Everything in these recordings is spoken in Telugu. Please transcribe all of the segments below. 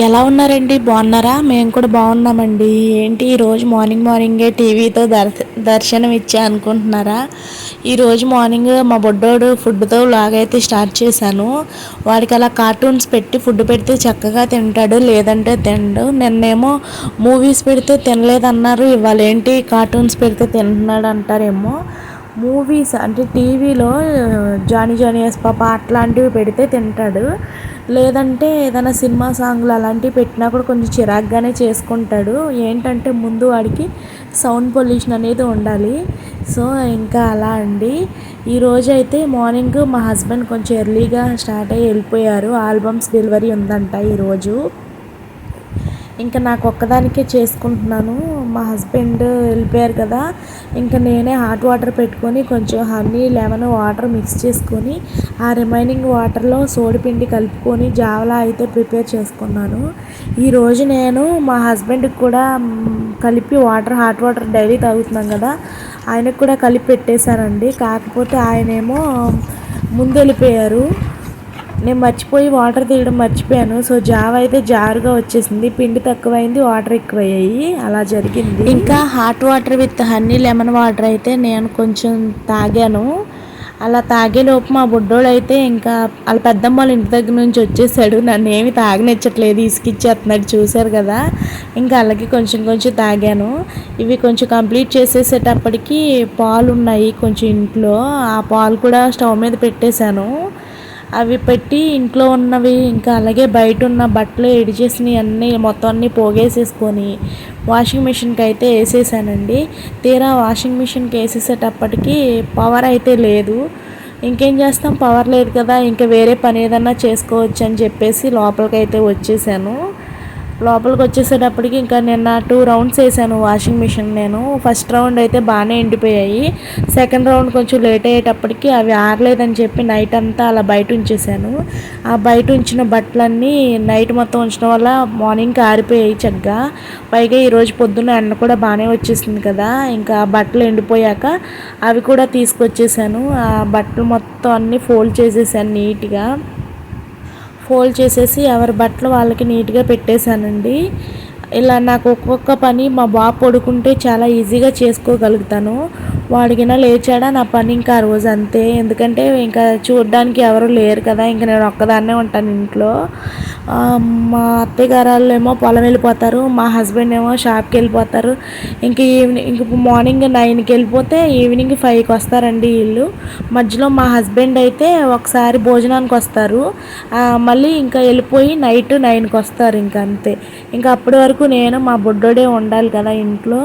ఎలా ఉన్నారండి? బాగున్నారా? మేము కూడా బాగున్నామండి. ఏంటి ఈరోజు మార్నింగ్ మార్నింగే టీవీతో దర్శ దర్శనం ఇచ్చా అనుకుంటున్నారా ఈరోజు మార్నింగ్ మా బొడ్డోడు ఫుడ్తో లాగైతే స్టార్ట్ చేశాను. వాడికి అలా కార్టూన్స్ పెట్టి ఫుడ్ పెడితే చక్కగా తింటాడు లేదంటే తినడు నిన్నేమో మూవీస్ పెడితే తినలేదన్నారు ఇవాళ ఏంటి కార్టూన్స్ పెడితే తింటున్నాడు అంటారేమో మూవీస్ అంటే టీవీలో జానీ జానియస్ పాప అట్లాంటివి పెడితే తింటాడు. లేదంటే ఏదైనా సినిమా సాంగ్లు అలాంటివి పెట్టినా కూడా కొంచెం చిరాగ్గానే చేసుకుంటాడు. ఏంటంటే ముందు వాడికి సౌండ్ పొల్యూషన్ అనేది ఉండాలి. సో ఇంకా అలా అండి. ఈరోజు అయితే మార్నింగ్ మా హస్బెండ్ కొంచెం ఎర్లీగా స్టార్ట్ అయ్యి వెళ్ళిపోయారు. ఆల్బమ్స్ డెలివరీ ఉందంట ఈరోజు ఇంకా నాకు ఒక్కదానికే చేసుకుంటున్నాను. మా హస్బెండ్ వెళ్ళిపోయారు కదా. ఇంకా నేనే హాట్ వాటర్ పెట్టుకొని కొంచెం హనీ లెమన్ వాటర్ మిక్స్ చేసుకొని ఆ రిమైనింగ్ వాటర్లో సోడిపిండి కలుపుకొని జావలా అయితే ప్రిపేర్ చేసుకున్నాను. ఈరోజు నేను మా హస్బెండ్కి కూడా కలిపి వాటర్ హాట్ వాటర్ డైలీ తాగుతున్నాం కదా. ఆయనకు కూడా కలిపి పెట్టేశానండి. కాకపోతే ఆయనేమో ముందు వెళ్ళిపోయారు. నేను మర్చిపోయి వాటర్ తీయడం మర్చిపోయాను. సో జావ అయితే జారుగా వచ్చేసింది. పిండి తక్కువైంది వాటర్ ఎక్కువయ్యాయి. అలా జరిగింది. ఇంకా hot water with honey lemon water అయితే నేను కొంచెం తాగాను. అలా తాగేలోపు మా బుడ్డోడు అయితే ఇంకా వాళ్ళ పెద్దమ్మ వాళ్ళ ఇంటి దగ్గర నుంచి వచ్చేసాడు. నన్ను ఏమి తాగనిచ్చట్లేదు ఇసుకిచ్చేస్తున్నాడు. చూశారు కదా? ఇంకా అలాగే కొంచెం కొంచెం తాగాను. ఇవి కొంచెం కంప్లీట్ చేసేసేటప్పటికి పాలు ఉన్నాయి కొంచెం ఇంట్లో. ఆ పాలు కూడా స్టవ్ మీద పెట్టేశాను. అవి పెట్టి ఇంట్లో ఉన్నవి ఇంకా అలాగే బయట ఉన్న బట్టలు ఎడిచేసినవి అన్నీ మొత్తం అన్నీ పోగేసేసుకొని వాషింగ్ మిషన్కి అయితే వేసేసానండి. తీరా వాషింగ్ మిషన్కి వేసేసేటప్పటికి పవర్ అయితే లేదు. ఇంకేం చేస్తాం? పవర్ లేదు కదా ఇంకా వేరే పని ఏదన్నా చేసుకోవచ్చు అని చెప్పేసి లోపలికి అయితే వచ్చేసాను. లోపలికి వచ్చేసేటప్పటికి ఇంకా నిన్న టూ రౌండ్స్ వేసాను వాషింగ్ మిషన్ నేను. ఫస్ట్ రౌండ్ అయితే బాగానే ఎండిపోయాయి. సెకండ్ రౌండ్ కొంచెం లేట్ అయ్యేటప్పటికి అవి ఆరలేదని చెప్పి నైట్ అంతా అలా బయట ఉంచేసాను. ఆ బయట ఉంచిన బట్టలన్నీ నైట్ మొత్తం ఉంచడం వల్ల మార్నింగ్కి ఆరిపోయాయి చక్కగా. పైగా ఈరోజు పొద్దున్న ఎండ కూడా బాగానే వచ్చేసింది కదా. ఇంకా బట్టలు ఎండిపోయాక అవి కూడా తీసుకొచ్చేసాను. ఆ బట్టలు మొత్తం అన్నీ ఫోల్డ్ చేసేసాను నీట్గా ఫోల్డ్ చేసేసి ఎవరి బట్టలు వాళ్ళకి నీట్గా పెట్టేశానండి. ఇలా నాకు ఒక్కొక్క పని మా బాబు పడుకుంటే చాలా ఈజీగా చేసుకోగలుగుతాను. వాడికినా లేచాడా? నా పని ఇంకా ఆ రోజు అంతే. ఎందుకంటే ఇంకా చూడడానికి ఎవరు లేరు కదా. ఇంకా నేను ఒక్కదాన్నే ఉంటాను ఇంట్లో. మా అత్తయ్య ఏమో పొలం వెళ్ళిపోతారు. మా హస్బెండ్ ఏమో షాప్కి వెళ్ళిపోతారు. ఇంకా ఈవినింగ్ ఇంక మార్నింగ్ నైన్కి వెళ్ళిపోతే ఈవినింగ్ ఫైవ్కి వస్తారండి వీళ్ళు. మధ్యలో మా హస్బెండ్ అయితే ఒకసారి భోజనానికి వస్తారు. మళ్ళీ ఇంకా వెళ్ళిపోయి నైట్ నైన్కి వస్తారు ఇంకా అంతే. ఇంకా అప్పటి వరకు నేను మా బుడ్డోడే ఉండాలి కదా ఇంట్లో.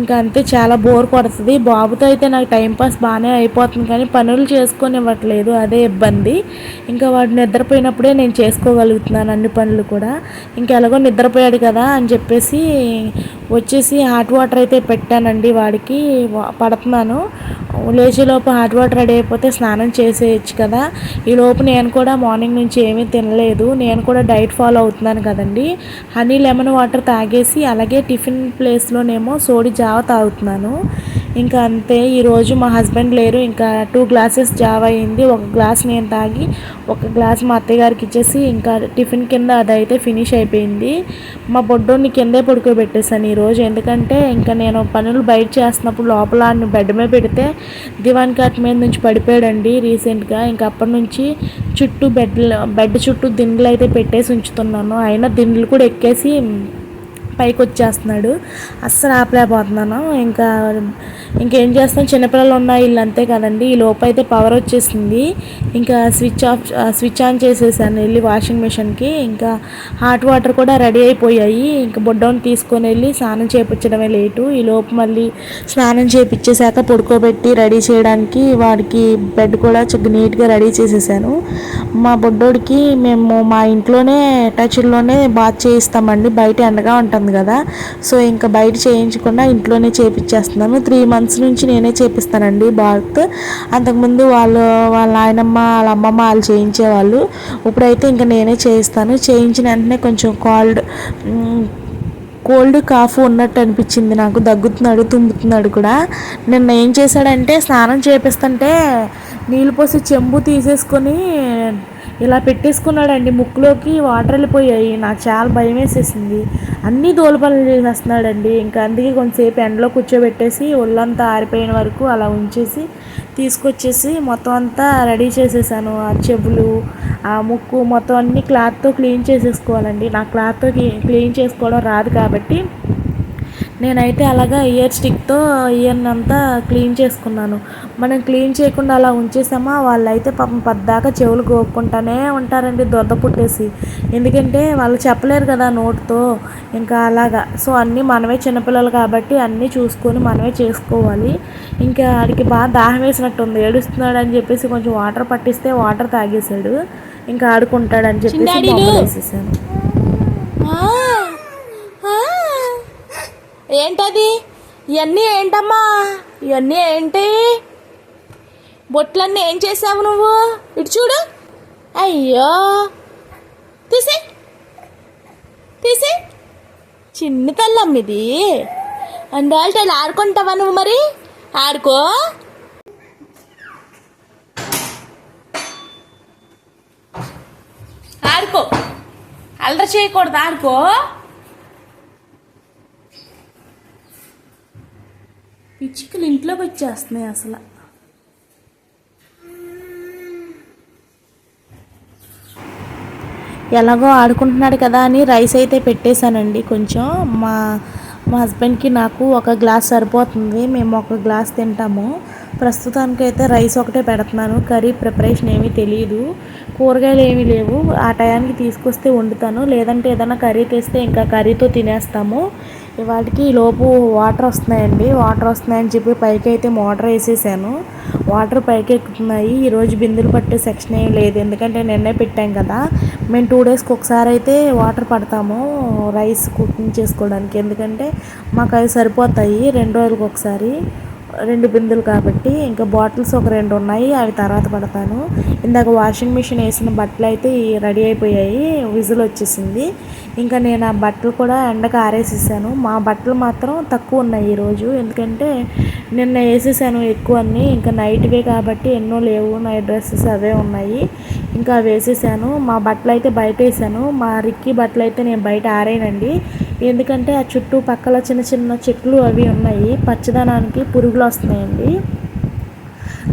ఇంకా అంతే చాలా బోర్ కొడుతుంది. బాబుతో అయితే నాకు టైంపాస్ బాగానే అయిపోతుంది కానీ పనులు చేసుకొని ఇవ్వట్లేదు అదే ఇబ్బంది. ఇంకా వాడు నిద్రపోయినప్పుడే నేను చేసుకోగలుగుతున్నాను అన్ని పనులు కూడా. ఇంకా ఎలాగో నిద్రపోయాడు కదా అని చెప్పేసి వచ్చేసి హాట్ వాటర్ అయితే పెట్టానండి వాడికి. పడుతున్నాను. లేచేలోపు హాట్ వాటర్ రెడీ అయిపోతే స్నానం చేసేయచ్చు కదా. ఈ లోపు నేను కూడా మార్నింగ్ నుంచి ఏమీ తినలేదు. నేను కూడా డైట్ ఫాలో అవుతున్నాను కదండి. హనీ లెమన్ వాటర్ తాగేసి అలాగే టిఫిన్ ప్లేస్లోనేమో సోడి జావ తాగుతున్నాను. ఇంకా అంతే ఈరోజు మా హస్బెండ్ లేరు. ఇంకా టూ గ్లాసెస్ జావ్ అయింది. ఒక గ్లాస్ నేను తాగి ఒక గ్లాస్ మా అత్తగారికి ఇచ్చేసి ఇంకా టిఫిన్ కింద అదైతే ఫినిష్ అయిపోయింది. మా బొడ్డోని కిందే పడుకోబెట్టేశాను ఈరోజు ఎందుకంటే ఇంకా నేను పనులు బయట చేస్తున్నప్పుడు లోపల బెడ్ మీద పెడితే దివాన్ కాట్ మీద నుంచి పడిపోయాడండి రీసెంట్గా. ఇంకా అప్పటి నుంచి చుట్టూ బెడ్ బెడ్ చుట్టూ దిండ్లు అయితే పెట్టేసి ఉంచుతున్నాను. అయినా దిండ్లు కూడా ఎక్కేసి పైకి వచ్చేస్తున్నాడు అస్సలు ఆపలేకపోతున్నాను. ఇంకా ఇంకేం చేస్తాం? చిన్నపిల్లలు ఉన్న ఇల్లు అంతే కదండి. ఈ లోపు అయితే పవర్ వచ్చేసింది. ఇంకా స్విచ్ ఆఫ్ స్విచ్ ఆన్ చేసేసాను. వెళ్ళి వాషింగ్ మిషన్కి ఇంకా హాట్ వాటర్ కూడా రెడీ అయిపోయాయి. ఇంకా బొడ్డోని తీసుకొని వెళ్ళి స్నానం చేయించడమే లేటు. ఈ లోపు మళ్ళీ స్నానం చేయించేసాక పడుకోబెట్టి రెడీ చేయడానికి వాడికి బెడ్ కూడా నీట్గా రెడీ చేసేసాను. మా బొడ్డోడికి మేము మా ఇంట్లోనే టచ్లోనే బాత్ చేయిస్తామండి. బయట ఎండగా ఉంటుంది కదా. సో ఇంకా బయట చేయించకుండా ఇంట్లోనే చేయించేస్తున్నాము త్రీ మంత్స్ నుంచి నేనే చేపిస్తానండి బాత్. అంతకుముందు వాళ్ళు వాళ్ళ ఆయనమ్మ వాళ్ళ అమ్మమ్మ వాళ్ళు చేయించేవాళ్ళు. ఇప్పుడైతే ఇంకా నేనే చేయిస్తాను. చేయించిన వెంటనే కొంచెం కాల్డ్ కోల్డ్ కాఫ్ ఉన్నట్టు అనిపించింది నాకు. దగ్గుతున్నాడు తుమ్ముతున్నాడు కూడా. నిన్న ఏం చేశాడంటే స్నానం చేపిస్తుంటే నీళ్ళు పోసి చెంబు తీసేసుకొని ఇలా పెట్టేసుకున్నాడండి. ముక్కులోకి వాటర్ వెళ్ళిపోయాయి నాకు చాలా భయం వేసేసింది. అన్నీ దోలపనులు చేసేస్తున్నాడండి. ఇంకా అందుకే కొంతసేపు ఎండలో కూర్చోబెట్టేసి ఒళ్ళంతా ఆరిపోయిన వరకు అలా ఉంచేసి తీసుకొచ్చేసి మొత్తం అంతా రెడీ చేసేసాను. ఆ చెవులు ఆ ముక్కు మొత్తం అన్ని క్లాత్తో క్లీన్ చేసేసుకోవాలండి. నా క్లాత్తో క్లీన్ చేసుకోవడం రాదు కాబట్టి నేనైతే అలాగా ఇయర్ స్టిక్తో ఇయర్ని అంతా క్లీన్ చేసుకున్నాను. మనం క్లీన్ చేయకుండా అలా ఉంచేసామా? వాళ్ళైతే పాపం పద్దాకా చెవులు గోక్కుంటానే ఉంటారండి దొద్ద పుట్టేసి. ఎందుకంటే వాళ్ళు చెప్పలేరు కదా నోటుతో. ఇంకా అలాగా. సో అన్నీ మనమే చిన్నపిల్లలు కాబట్టి అన్నీ చూసుకొని మనమే చేసుకోవాలి. ఇంకా ఆడికి బాగా దాహం వేసినట్టుంది. ఏడుస్తున్నాడు అని చెప్పేసి కొంచెం వాటర్ పట్టిస్తే వాటర్ తాగేశాడు. ఇంకా ఆడుకుంటాడని చెప్పేసి వేసేసాను. ఏంటది? ఇవన్నీ ఏంటమ్మా? ఇవన్నీ ఏంటి? బొట్లన్నీ ఏం చేసావు నువ్వు? ఇటు చూడు. అయ్యో! తీసి. తీసి. చిన్న తల్లం ఇది అందువల్ల ఆడుకుంటావా నువ్వు మరి? ఆడుకో. ఆడుకో. అల్లరి చేయకూడదు ఆడుకో. పిచ్చుకలు ఇంట్లోకి వచ్చేస్తున్నాయి అసలు. ఎలాగో ఆడుకుంటున్నాడు కదా అని రైస్ అయితే పెట్టేశానండి కొంచెం. మా మా హస్బెండ్కి నాకు ఒక గ్లాస్ సరిపోతుంది మేము ఒక గ్లాస్ తింటాము. ప్రస్తుతానికైతే రైస్ ఒకటే పెడుతున్నాను కర్రీ ప్రిపరేషన్ ఏమీ తెలియదు కూరగాయలు ఏమీ లేవు ఆ టయానికి తీసుకొస్తే వండుతాను. లేదంటే ఏదైనా కర్రీ తెస్తే ఇంకా కర్రీతో తినేస్తాము. వాటికి లోపు వాటర్ వస్తున్నాయండి. వాటర్ వస్తున్నాయని చెప్పి పైకి అయితే మోటార్ వేసేసాను. వాటర్ పైకి ఎక్కుతున్నాయి ఈరోజు బిందులు పట్టే సెక్షన్ ఏం లేదు. ఎందుకంటే నిన్నే పెట్టాం కదా. మేము టూ డేస్కి ఒకసారి అయితే వాటర్ పడతాము రైస్ కుకింగ్ చేసుకోవడానికి. ఎందుకంటే మాకు అవి సరిపోతాయి రెండు రోజులకు ఒకసారి. రెండు బిందులు కాబట్టి ఇంకా బాటిల్స్ ఒక రెండు ఉన్నాయి. అవి తర్వాత పడతాను. ఇందాక వాషింగ్ మిషన్ వేసిన బట్టలు అయితే రెడీ అయిపోయాయి. విజిల్ వచ్చేసింది. ఇంకా నేను ఆ బట్టలు కూడా ఎండకు ఆరేసేసాను. మా బట్టలు మాత్రం తక్కువ ఉన్నాయి ఈరోజు ఎందుకంటే నిన్న వేసేసాను ఎక్కువ అన్నీ. ఇంకా నైట్వే కాబట్టి ఎన్నో లేవు. నైట్ డ్రెస్సెస్ అవే ఉన్నాయి. ఇంకా వేసేసాను. మా బట్టలు అయితే బయట వేసాను. మా రిక్కి బట్టలు అయితే నేను బయట ఆరేనండి. ఎందుకంటే ఆ చుట్టూ పక్కల చిన్న చిన్న చెట్లు అవి ఉన్నాయి. పచ్చదనానికి పురుగులు వస్తున్నాయండి.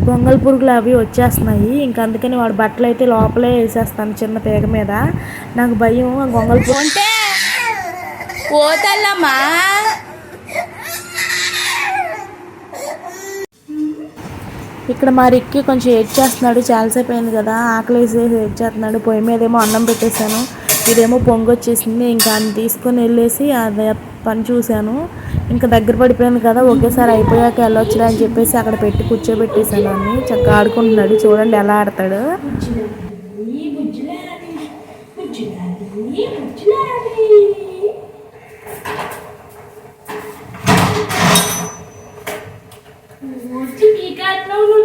గొంగల్ పురుగులు అవి వచ్చేస్తున్నాయి. ఇంకా అందుకని వాడు బట్టలు అయితే లోపలే వేసేస్తాను చిన్న తీగ మీద. నాకు భయం గొంగల్ పురుగు పోతల్లమ్మా. ఇక్కడ మా రిక్కి కొంచెం ఏడ్ చేస్తున్నాడు. చాలాసేపు అయింది కదా ఆకలి వేసి ఏడ్ చేస్తున్నాడు. పొయ్యి మీద ఏమో అన్నం పెట్టేశాను. ఇదేమో పొంగొచ్చేసింది. ఇంకా అన్ని తీసుకొని వెళ్ళేసి అది పని చూశాను. ఇంకా దగ్గర పడిపోయింది కదా ఒకేసారి అయిపోయాక వెళ్ళొచ్చురా అని చెప్పేసి అక్కడ పెట్టి కూర్చోబెట్టేశాను అన్ని. చక్కగా ఆడుకుంటున్నాడు. చూడండి ఎలా ఆడతాడు.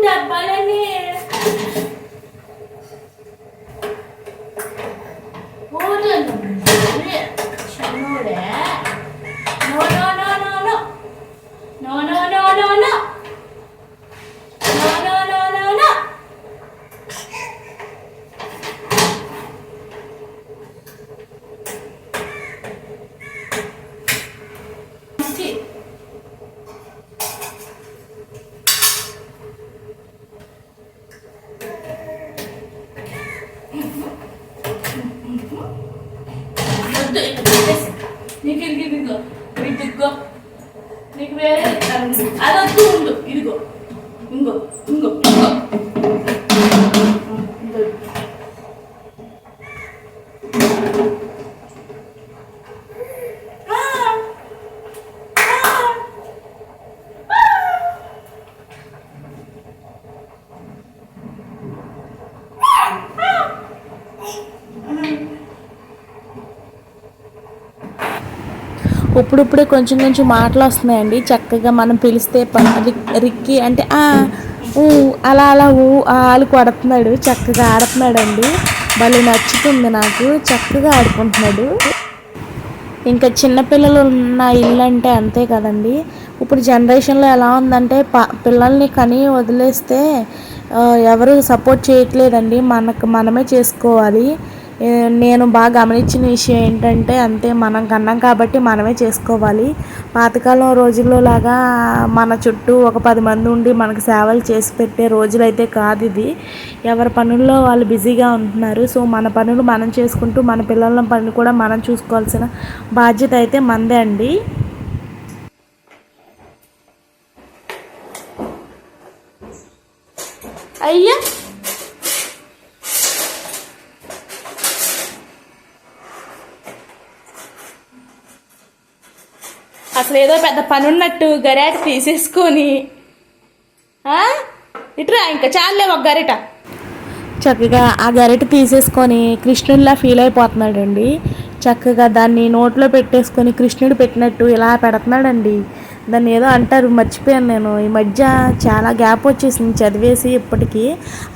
డబ్బాలని ఇదిగో ఇప్పుడిప్పుడే కొంచెం కొంచెం మాటలు వస్తున్నాయండి. చక్కగా మనం పిలిస్తే రిక్కి అంటే ఆ ఊ అలా అలా ఊ ఆలు కొడుతున్నాడు. చక్కగా ఆడుతున్నాడండి. భలే నచ్చుతుంది నాకు. చక్కగా ఆడుకుంటున్నాడు. ఇంకా చిన్నపిల్లలు ఉన్న ఇల్లు అంటే అంతే కదండి. ఇప్పుడు జనరేషన్లో ఎలా ఉందంటే ప పిల్లల్ని కని వదిలేస్తే ఎవరు సపోర్ట్ చేయట్లేదండి. మనకు మనమే చేసుకోవాలి. నేను బాగా గమనించిన విషయం ఏంటంటే అంతే మనం కన్నాం కాబట్టి మనమే చేసుకోవాలి. పాతకాలం రోజుల్లో లాగా మన చుట్టూ ఒక పది మంది ఉండి మనకు సేవలు చేసి పెట్టే రోజులైతే కాదు ఇది ఎవరి పనుల్లో వాళ్ళు బిజీగా ఉంటున్నారు. సో మన పనులు మనం చేసుకుంటూ మన పిల్లల పనులు కూడా మనం చూసుకోవాల్సిన బాధ్యత అయితే మందే అండి అయ్యా అసలు ఏదో పెద్ద పని ఉన్నట్టు గరిట తీసేసుకొని. ఇట్రా ఇటురా ఇంకా చాలే ఒక గరిట. చక్కగా ఆ గరిట తీసేసుకొని కృష్ణుడిలా ఫీల్ అయిపోతున్నాడండి. చక్కగా దాన్ని నోట్లో పెట్టేసుకొని కృష్ణుడు పెట్టినట్టు ఇలా పెడుతున్నాడండి. దాన్ని ఏదో అంటారు మర్చిపోయాను నేను. ఈ మధ్య చాలా గ్యాప్ వచ్చేసింది చదివేసి ఇప్పటికీ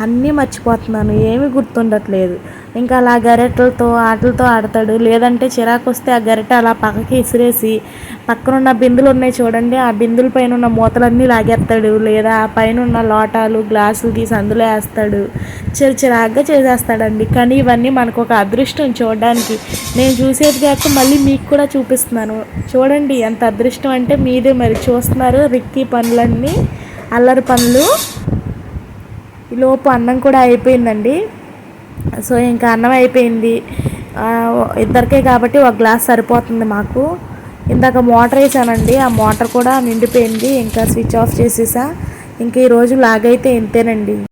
అన్నీ మర్చిపోతున్నాను ఏమీ గుర్తుండట్లేదు. ఇంకా అలా గరెటలతో ఆటలతో ఆడతాడు. లేదంటే చిరాకు వస్తే ఆ గరెట అలా పక్కకి ఇసిరేసి పక్కనున్న బిందులు ఉన్నాయి చూడండి ఆ బిందుల పైన ఉన్న మూతలన్నీ లాగేస్తాడు. లేదా ఆ పైన ఉన్న లోటాలు గ్లాసులు తీసి అందులో వేస్తాడు. చిరు చిరాగ్గా చేసేస్తాడండి. కానీ ఇవన్నీ మనకు ఒక అదృష్టం చూడడానికి. నేను చూసేది కాక మళ్ళీ మీకు కూడా చూపిస్తున్నాను. చూడండి ఎంత అదృష్టం అంటే మీదే మరి చూస్తున్నారు రిక్కీ పనులన్నీ అల్లరి పనులు లోపు అన్నం కూడా అయిపోయిందండి. సో ఇంకా అన్నం అయిపోయింది. ఇద్దరికే కాబట్టి ఒక గ్లాస్ సరిపోతుంది మాకు. ఇందాక మోటార్ వేసానండి ఆ మోటార్ కూడా నిండిపోయింది. ఇంకా స్విచ్ ఆఫ్ చేసేసా. ఇంకా ఈరోజు లాగైతే ఇంతేనండి.